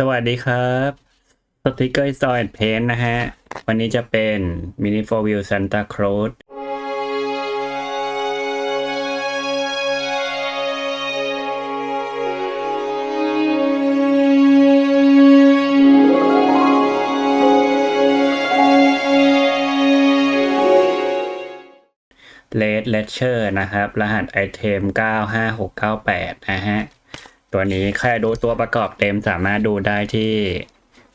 สวัสดีครับสติกเกอร์ซอยเพนนะฮะ วันนี้จะเป็น Mini 4 Wheel Santa Cruz เลดเลเชอร์นะครับ รหัสไอเทม 95698 นะฮะ ตัวนี้ใครดูตัวประกอบเต็มสามารถดูได้ที่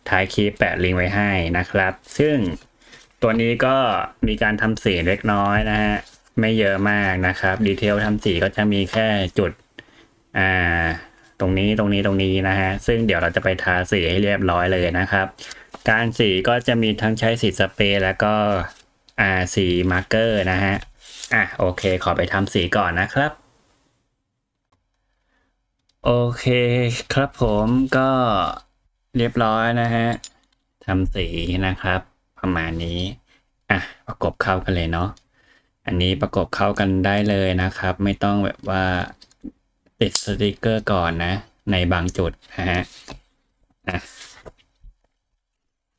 ท้ายคลิปแปะลิงก์ไว้ให้นะครับ ซึ่งตัวนี้ก็มีการทำสีเล็กน้อยนะฮะ ไม่เยอะมากนะครับ ดีเทลทำสีก็จะมีแค่จุด อ่า ตรงนี้ตรงนี้ตรงนี้นะฮะ ซึ่งเดี๋ยวเราจะไปทาสีให้เรียบร้อยเลยนะครับ การสีก็จะมีทั้งใช้สีสเปรย์แล้วก็ อ่า สีมาร์กเกอร์นะฮะ อะโอเค ขอไปทำสีก่อนนะครับ โอเคครับผมก็เรียบร้อยนะฮะทำสีนะครับ ประมาณนี้ อะ ประกบเข้ากันเลยเนาะอันนี้ประกบเข้ากันได้เลยนะครับ ไม่ต้องแบบว่าติดสติกเกอร์ก่อนนะ ในบางจุดนะฮะอะ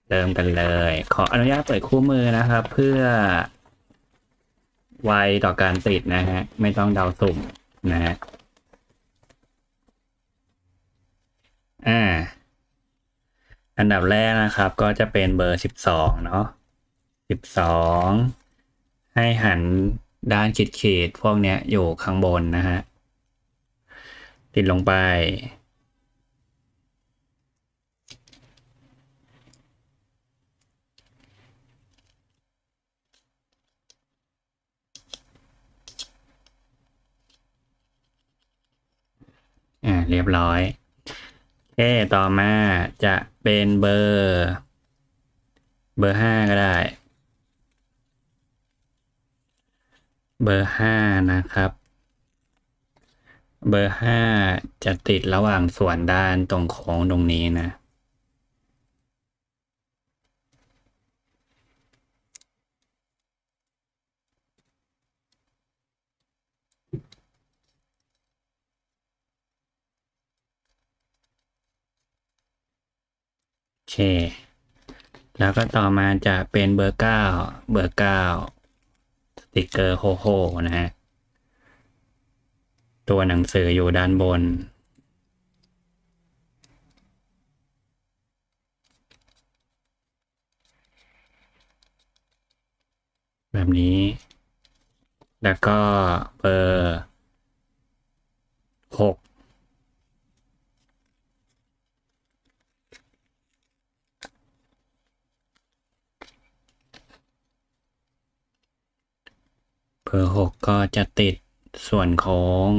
เริ่มกันเลย ขออนุญาตเปิดคู่มือนะครับ เพื่อไวต่อการติดนะฮะ ไม่ต้องเดาสุ่มนะฮะ อ่า อันดับแรกนะครับ ก็จะเป็นเบอร์สิบสองเนาะสิบสองให้หันด้านขีดขีดๆพวกเนี้ยอยู่ข้างบนนะฮะ ติดลงไป อ่า เรียบร้อย เคต่อมาจะเป็นเบอร์ เบอร์ห้าก็ได้ เบอร์ห้านะครับ เบอร์ห้าจะติดระหว่างส่วนด้านตรงโค้งตรงนี้นะ เค แล้วก็ต่อมาจะเป็นเบอร์เก้าเบอร์เก้าสติกเกอร์โฮโฮนะฮะ ตัวหนังสืออยู่ด้านบน แบบนี้ แล้วก็เบอร์หก เบ อร์หกก็จะติดส่วนโค้ง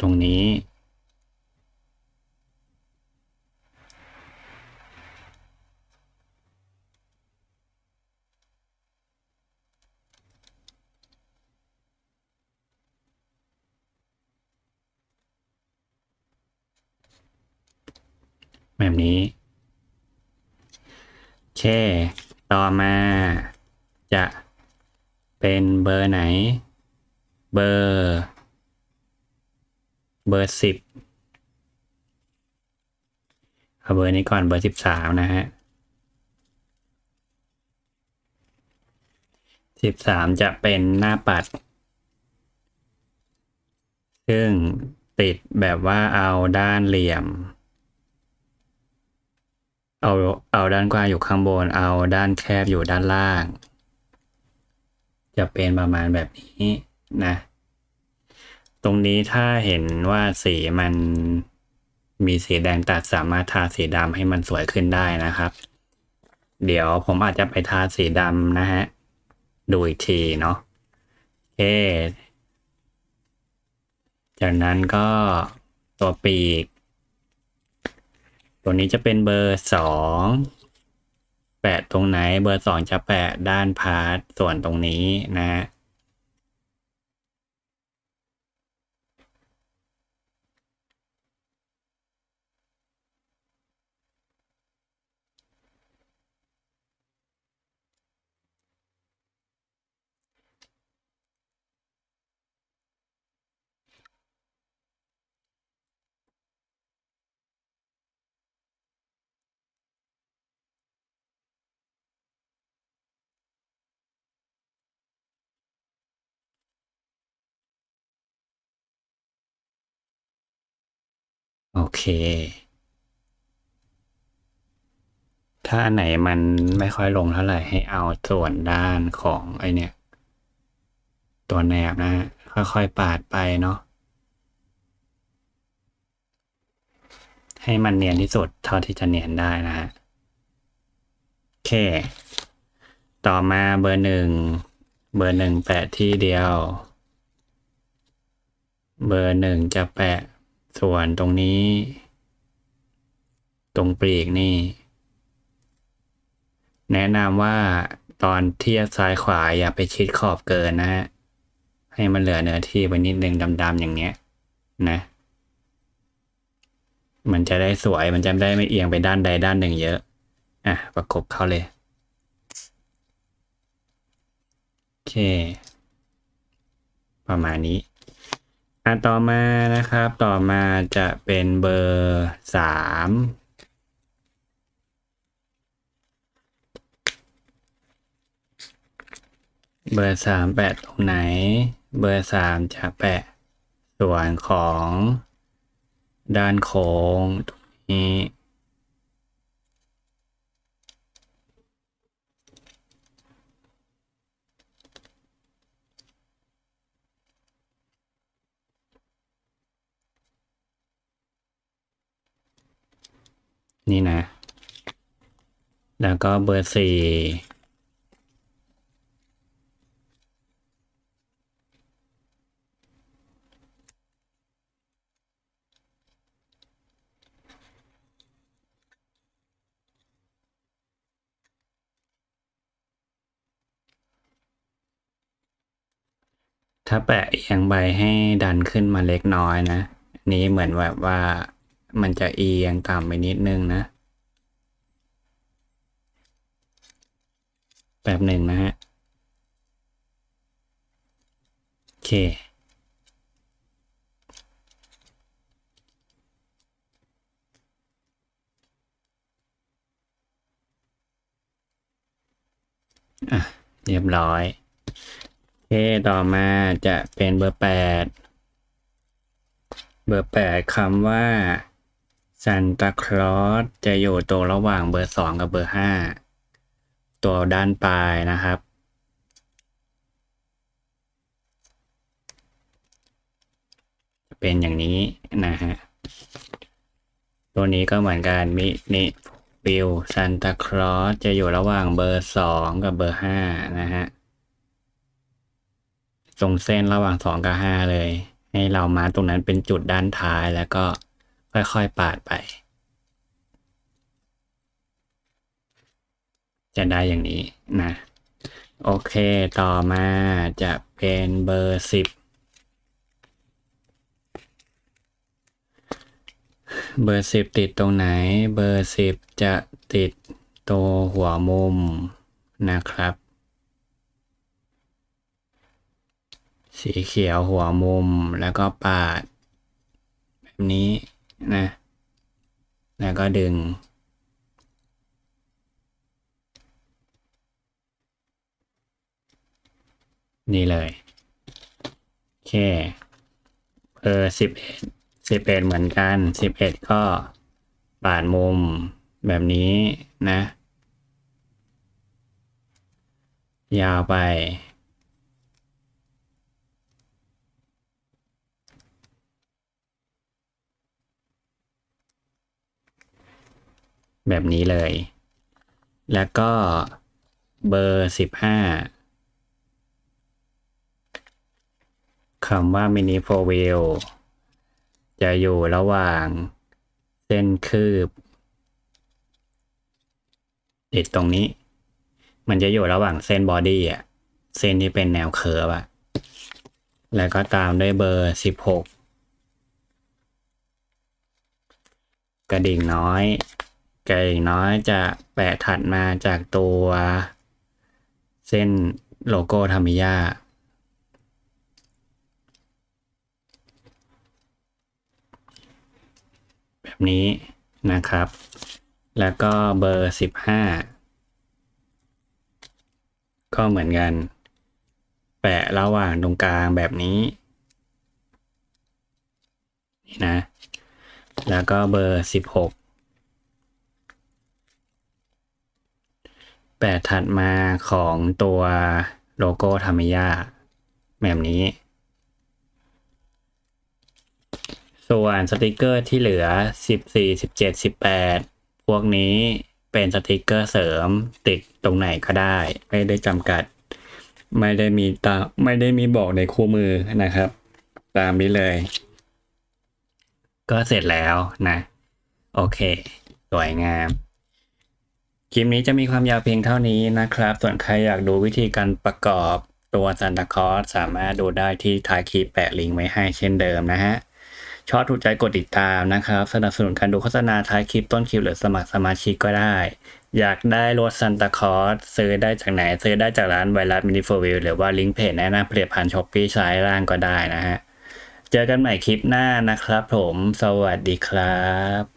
ตรงนี้ แบบนี้ เค ต่อมาจะเป็นเบอร์ไหน เบอร์ เบอร์สิบเอาเบอร์นี้ก่อนเบอร์สิบสามนะฮะสิบสามจะเป็นหน้าปัด ซึ่งติดแบบว่าเอาด้านเหลี่ยม เอาเอาด้านกว้างอยู่ข้างบน เอาด้านแคบอยู่ด้านล่าง จะเป็นประมาณแบบนี้นะ ตรงนี้ถ้าเห็นว่าสีมันมีสีแดงตัดสามารถทาสีดำให้มันสวยขึ้นได้นะครับ เดี๋ยวผมอาจจะไปทาสีดำนะฮะ ดูอีกทีเนาะโอเค จากนั้นก็ตัวปีก ตัวนี้จะเป็นเบอร์สองแปะตรงไหนเบอร์สองจะแปะด้านพาร์ทส่วนตรงนี้นะฮะ โอเค ถ้าอันไหนมันไม่ค่อยลงเท่าไหร่ให้เอาส่วนด้านของไอเนี่ย ตัวแนบนะฮะค่อยๆปาดไปเนาะให้มันเนียนที่สุดเท่าที่จะเนียนได้นะฮะโอเค ต่อมาเบอร์หนึ่งเบอร์หนึ่งแปะที่เดียว เบอร์หนึ่งจะแปะ ส่วนตรงนี้ ตรงปลีกนี่ แนะนำว่าตอนเทียบซ้ายขวาอย่าไปชิดขอบเกินนะฮะ ให้มันเหลือเนื้อที่ไว้นิดนึงดำๆอย่างเนี้ยนะ มันจะได้สวยมันจะได้ไม่เอียงไปด้านใดด้านหนึ่งเยอะ อะ ประกบเข้าเลย โอเค ประมาณนี้ อะต่อมานะครับ ต่อมาจะเป็นเบอร์สามเบอร์สามแปะตรงไหน เบอร์สามจะแปะส่วนของด้านโค้งตรงนี้ นี่นะ แล้วก็เบอร์สี่ถ้าแปะเอียงใบให้ดันขึ้นมาเล็กน้อยนะนนี้เหมือนแบบว่า มันจะเอียงต่ำไปนิดนึงนะ แบบหนึ่งนะฮะ โอเค อะ เรียบร้อยโอเคต่อมาจะเป็นเบอร์แปดเบอร์แปดคำว่า ซันตาคลอสจะอยู่ตรงระหว่างเบอร์สองกับเบอร์ห้าตัวด้านปลายนะครับจะเป็นอย่างนี้นะฮะ ตัวนี้ก็เหมือนกันมินิฟิลซันตาคลอสจะอยู่ระหว่างเบอร์สองกับเบอร์ห้านะฮะตรงเส้นระหว่างสองกับห้าเลย ให้เรามาตรงนั้นเป็นจุดด้านท้ายแล้วก็ ค่อยๆ ปาดไป จะได้อย่างนี้นะ โอเคต่อมาจะเป็นเบอร์สิบเบอร์สิบติดตรงไหน เบอร์สิบจะติดตัวหัวมุมนะครับ สีเขียวหัวมุมแล้วก็ปาด แบบนี้ นะ แล้วก็ดึง นี่เลย โอเคเบอร์สิบเอ็ดสิบเอ็ดเหมือนกันสิบเอ็ดก็ปาดมุมแบบนี้นะ ยาวไป แบบนี้เลย แล้วก็เบอร์สิบห้าคำว่ามินิโฟวิลจะอยู่ระหว่างเส้นคืบ ติดตรงนี้ มันจะอยู่ระหว่างเส้นบอดี้อะ เส้นที่เป็นแนวเคิร์ฟอะ แล้วก็ตามด้วยเบอร์สิบหกกระดิ่งน้อย ไก่น้อยจะแปะถัดมาจากตัวเส้นโลโก้ธรรมิยาแบบนี้นะครับ แล้วก็เบอร์ 15 ก็เหมือนกัน แปะระหว่างตรงกลางแบบนี้ นี่นะ แล้วก็เบอร์ 16 แปดถัดมาของตัวโลโก้ทามิยาแบบนี้ ส่วนสติกเกอร์ที่เหลือสิบสี่สิบเจ็ดสิบแปดพวกนี้เป็นสติกเกอร์เสริมติดตรงไหนก็ได้ ไม่ได้จำกัด ไม่ได้มีตาไม่ได้มีบอกในคู่มือนะครับ ตามนี้เลย ก็เสร็จแล้วนะ โอเค สวยงาม คลิปนี้จะมีความยาวเพียงเท่านี้นะครับ ส่วนใครอยากดูวิธีการประกอบตัวซันตาคอสสามารถดูได้ที่ท้ายคลิปแปะลิงก์ไว้ให้เช่นเดิมนะฮะ ชอบถูกใจกดติดตามนะครับ สนับสนุนการดูโฆษณาท้ายคลิปต้นคลิปหรือสมัครสมาชิกก็ได้ อยากได้รถซันตาคอสซื้อได้จากไหน ซื้อได้จากร้านไวรัสมินิโฟวิลหรือว่าลิงก์เพจแนะนำผลิตภัณฑ์ช้อปปี้ซ้ายล่างก็ได้นะฮะ เจอกันใหม่คลิปหน้านะครับผม สวัสดีครับ